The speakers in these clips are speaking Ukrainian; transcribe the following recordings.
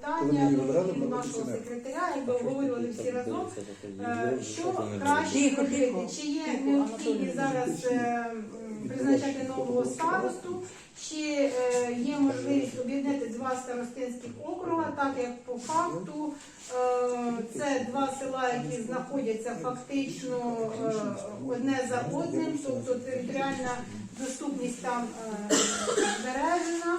питання від ми секретаря, якби обговорювали всі разом. Е, Що краще Тихо, зробити? Чи є необхідність зараз е, призначати нового старосту, чи е, є можливість об'єднати два старостинських округа, так як по факту це два села, які знаходяться фактично одне за одним, тобто територіальна доступність там збережена.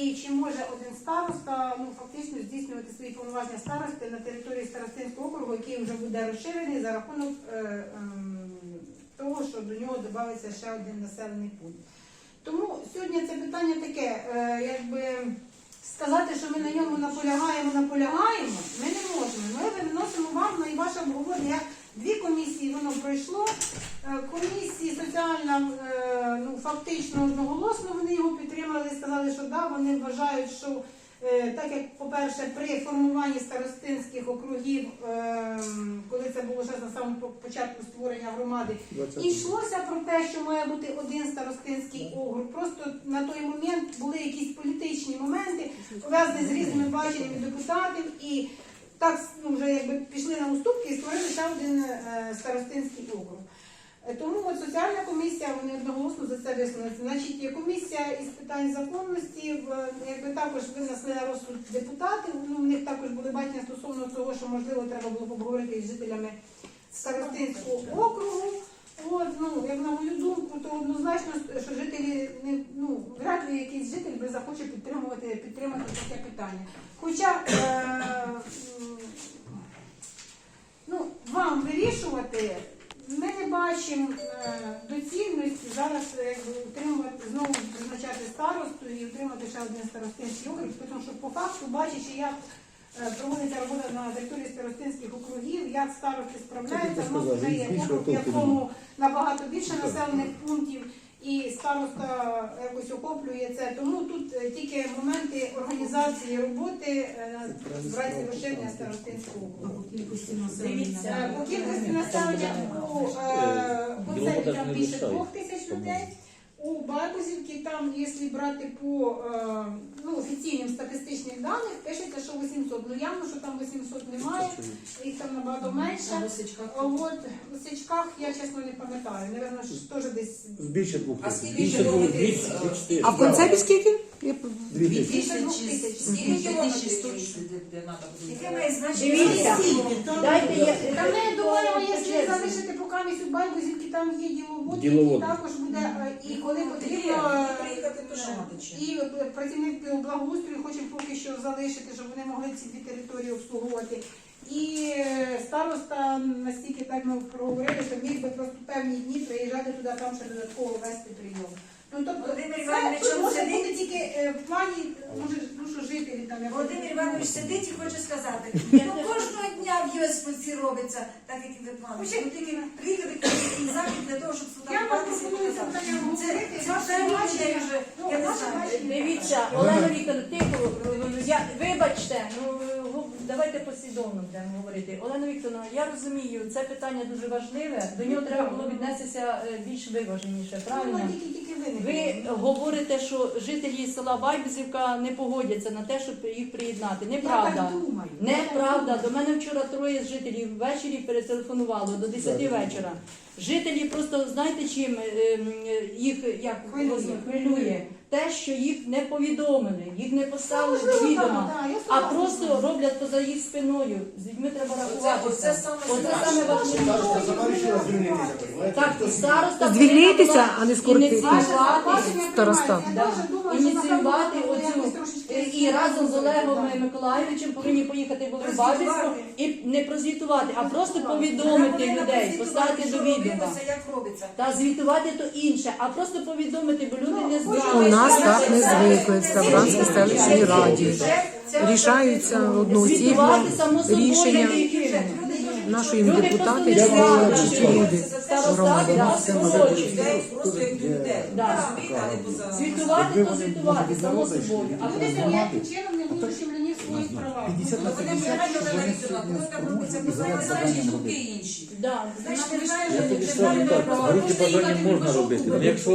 І чи може один староста ну фактично здійснювати свої повноваження старости на території старостинського округу, який вже буде розширений за рахунок е, ем, того, що до нього додається ще один населений пункт. Тому сьогодні це питання таке, е, якби сказати, що ми на ньому наполягаємо, наполягаємо, ми не можемо. Ми виносимо вам на і ваше обговорення. Дві комісії воно пройшло. Е, Комісії соціальна е, ну фактично одноголосно вони його підтримали, сказали, що да, вони вважають, що е, так як, по-перше, при формуванні старостинських округів, коли це було ще на самому початку створення громади, і йшлося про те, що має бути один старостинський округ. Просто на той момент були якісь політичні моменти, пов'язані з різними баченнями депутатів, і так ну, вже якби пішли на уступки і створили ще один е, старостинський округ. Е, Тому от соціальна комісія вони одноголосно за це висунули. Значить, є комісія із питань законності, якби також винесли на розсуд депутатів. Ну, в них також були бачення стосовно того, що можливо треба було поговорити із жителями старостинського округу. От, ну, як на мою думку, то однозначно, що жителі не ну вряд ли якийсь житель би захоче підтримувати підтримати таке питання. Хоча е, м, ну, вам вирішувати, ми не бачимо е, доцільності зараз е, утримувати, знову призначати старосту і утримати ще один старостинський округ, тому що по факту, бачачи, як е, проводиться робота на території старостинських округів, як старости справляються, в нас вже є округ, в якому набагато більше населених пунктів. І староста якось охоплює це. Тому тут е, тільки моменти організації роботи е, в разі розширення старостинського округу. Дивіться. Е, По кількості населення у е, там більше двох тисяч людей. У Байкузівці там, якщо брати по е, ну, офіційним статистичних даних пишеться, що 800. Ну явно, що там 800 немає, їх там набагато менше. А от у Січках я чесно не пам'ятаю. Наверно, ж теж десь Більше двох А скільки Більше двох, дві- дві- чотири. А в концепі скільки? Я Дві тисячі. Яке має значення? Дивіться, дайте я... Та ми думаємо, якщо залишити поки у Байкузівці, там є діловод, Діловод. також буде, е, і коли потрібно. е, Приїхати? І е, працівники благоустрою хочемо поки що залишити, щоб вони могли ці дві території обслуговувати. І е, староста настільки так ми проговорили, що міг би просто певні дні приїжджати туди, там ще додатково вести прийом. Ну тобто Володимир це Іванович, тут може сидить? бути тільки е, в плані, може, ну що жителі там як Володимир Іванович сидить і хоче сказати, ну кожного дня в ЄСПЦ робиться, так як і ви плануєте. Ну тільки приїхати і захід для того, щоб сюди Я вам і пропоную це показати. Це обговорити. це Ваше все бачення. рішення вже, Ну, я не ваше знаю. бачення. Дивіться, Олена Вікторовна, тихо, я, вибачте, ну давайте послідовно будемо говорити. Олена Вікторовна, я розумію, це питання дуже важливе, до нього треба було віднестися е, більш виваженіше, правильно? Ну, тільки, тільки ви не Ви говорите. що жителі села Байбузівка не погодяться на те, щоб їх приєднати. Я Неправда. так думаю. Неправда. До мене вчора троє з жителів ввечері перетелефонувало до 10 вечора. Жителі просто знаєте чим е, м, е, їх як Хвилює. хвилює? Те, що їх не повідомили, їх не поставили до відома, а просто роблять поза їх спиною. З людьми треба рахуватися. оце саме важливе. Староста сама вирішила звільнитися, розумієте? Так, староста Звільнитися, а не скоротити. ініціювати Староста. Я Да. думаю, що, ініціювати оцю і разом з Олегом Миколаєвичем Миколаївичем повинні поїхати в Прозвітувати. І не прозвітувати, а просто повідомити людей, поставити до відома. Як робиться. Та звітувати то інше, а просто повідомити, бо люди не Ну, знають. У нас так не звикли в Ставранській селищній раді. Рішаються одноосібно Звітувати само собою рішення необхідно. нашої Люди депутати, просто які не знають, вчить що люди старостати громади. нас скорочують. Людей просто як людей. Да. То звітувати, само собою. А Люди ніяким чином не будуть 50 на Вони 50, реально щоб не вони сьогодні там робиться штуки робити. інші. Да. Знаєш, не Я тобі скажу так, права. горіти Можна бажання можна в робити. Ну, якщо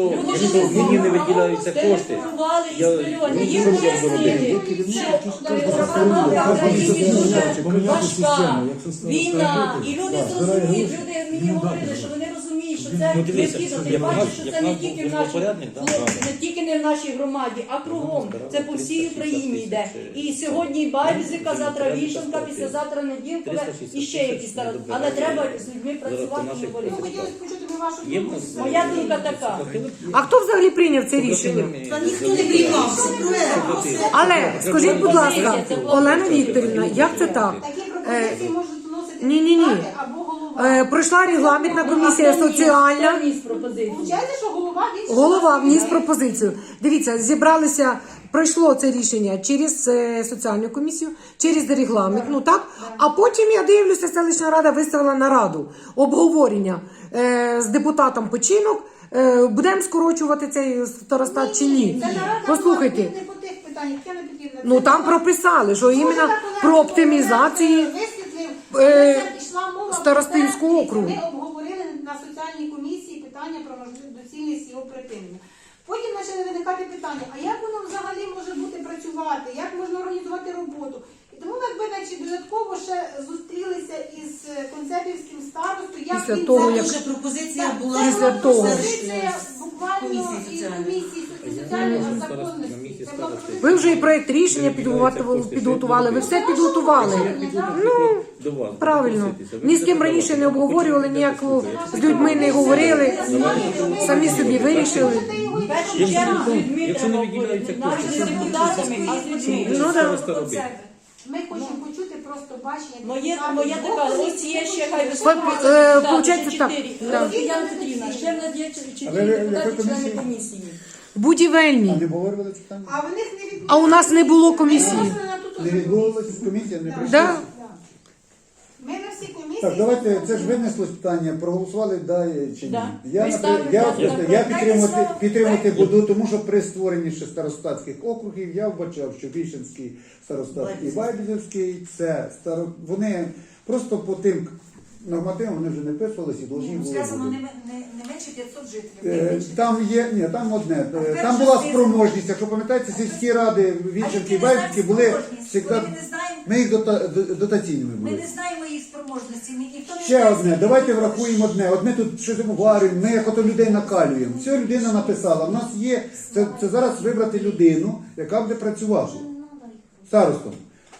мені не виділяються кошти, із я- ну, Їм що ж я буду пояснили, робити? що в країні дуже важка, війна, і люди зрозуміють, люди мені говорили, що вони це Ну, дивися, необхідно. Ти як бачиш, що як це не тільки в був нашій порядник, да? хлопці, не тільки не в нашій громаді, а кругом. Це по всій Україні йде. І сьогодні Байдзика, завтра Вішенка, післязавтра Неділкове і ще якісь старости. Але треба з людьми працювати і Ну, говорити. хотілося почути би вашу Є в думку. нас Моя думка така. А хто взагалі прийняв це рішення? Та ніхто не проект. Але скажіть, будь ласка, Олена Вікторівна, як це так? Такі пропозиції можуть вносити ні-ні-ні. депутати або. Е, пройшла регламентна комісія соціальна. Получається, що голова вніс пропозицію. Дивіться, зібралися, пройшло це рішення через е, соціальну комісію, через регламент. Ну так. А потім я дивлюся, селищна рада виставила нараду обговорення е, з депутатом починок. Е, будемо скорочувати цей старостат чи ні? Послухайте. не по тих питаннях. Ну там прописали, що іменно про оптимізації. висвітлив, е, Старостинського округу. Ми обговорили на соціальній комісії питання про можливу доцільність його припинення. Потім почали виникати питання, а як воно взагалі може бути працювати, як можна організувати роботу. І тому ми якби значить, додатково ще зустрілися із е, концепівським старостою. як Після він того, це- як- Вже пропозиція Так, була Після того. пропозиція буквально Комісії соціальної. комісії соціальної законності. Комісії. Ви вже і проєкт рішення підготували, підготували. Ви все підготували. Ну. Правильно. Ні з ким раніше не обговорювали, дискусія. з людьми не говорили. Самі собі вирішили. Першу чергу з людьми Якщо не треба виділяються говорити, навіть з депутатами, а з людьми. Ну, да. Ми хочемо почути просто бачення. Моє, моя така, ось є ще хай почути. Е, получається так. Петрівна, ще в нас є чотири депутати члени комісія? Будівельні. не обговорювали це? А в них не відбулося. А у нас не було комісії. Не відбувалася комісія, не прийшла. Да. Так. Ми на всі комісії. Так, давайте, це ж винеслось питання, проголосували да чи ні. Да. Я, напри- я, я підтримувати, Дайте підтримувати буду, тому що при створенні ще старостатських округів я вбачав, що Вішенський старостат і Байдзівський це старо... вони просто по тим нормативам вони вже не писувалися і повинні Ну, були сказано, бути. не, не, не менше 500 жителів. Е, менше. Там є, ні, там одне. Е, перше Там була список. спроможність. Якщо пам'ятаєте, сільські ради А Віченки і не були завжди, Ми не знаємо, ми їх дота- до- дотаційними ми були. не знаємо їх спроможності. ні- Ніхто не Ще знає, одне, скільки давайте їх врахуємо одне. Одне тут щось обговорюємо, ми як ото людей накалюємо. Все людина написала. У нас є це, це зараз вибрати людину, яка буде працювати. Старостом.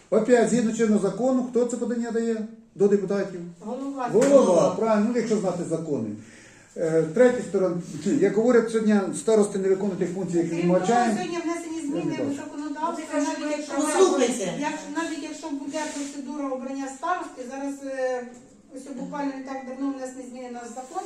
Опять, згідно чинного закону, хто це подання дає до депутатів? Голова. Голова, правильно, ну якщо знати закони. Е, Третя сторона, як говорять сьогодні, старости не виконують тих функцій, які Крім ми того, вбачаємо. сьогодні внесені Я зміни не в бачу. законодавство, навіть якщо, Послухайте. як- навіть якщо буде процедура обрання старости, зараз е, ось буквально не так давно внесені зміни в наш закон.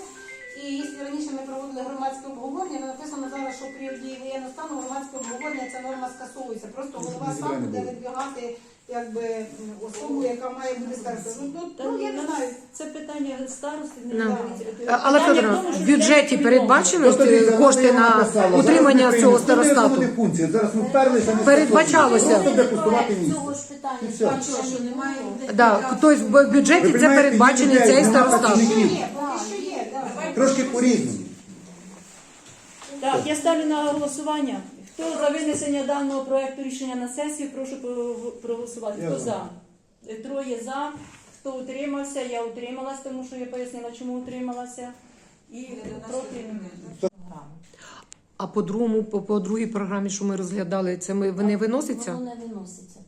І якщо раніше ми проводили громадське обговорення, то написано зараз, що при дії воєнного стану громадське обговорення ця норма скасовується. Просто голова сам буде видвигати якби особу, яка має бути старостою. Ну, ну, ну, я не знаю. Це питання старості не Ну. А- Але Федоровна, в бюджеті Просто дивіться, Тобто кошти вона на написала, зараз утримання ми цього приймемо. Не старостату. функції. Зараз ми вперлися, Передбачалося. Просто буде пустувати місце. Цього ж питання І все. А що, немає людей? Да, тобто в бюджеті це приймаєте передбачений людей, цей нема старостат. працівників. Є, поки що є, так. Трошки по-різному. Так, я ставлю на голосування. Хто за винесення даного проекту рішення на сесію, прошу про- проголосувати. Хто за. Е, Троє за. Хто утримався? Я утрималась, тому що я пояснила, чому утрималася. І проти. А по другому, по, по другій програмі, що ми розглядали, це ми вони виносяться? Воно не виноситься.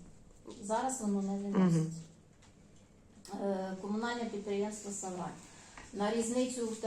Зараз воно не виноситься. Е, Комунальне підприємство Савай. На різницю в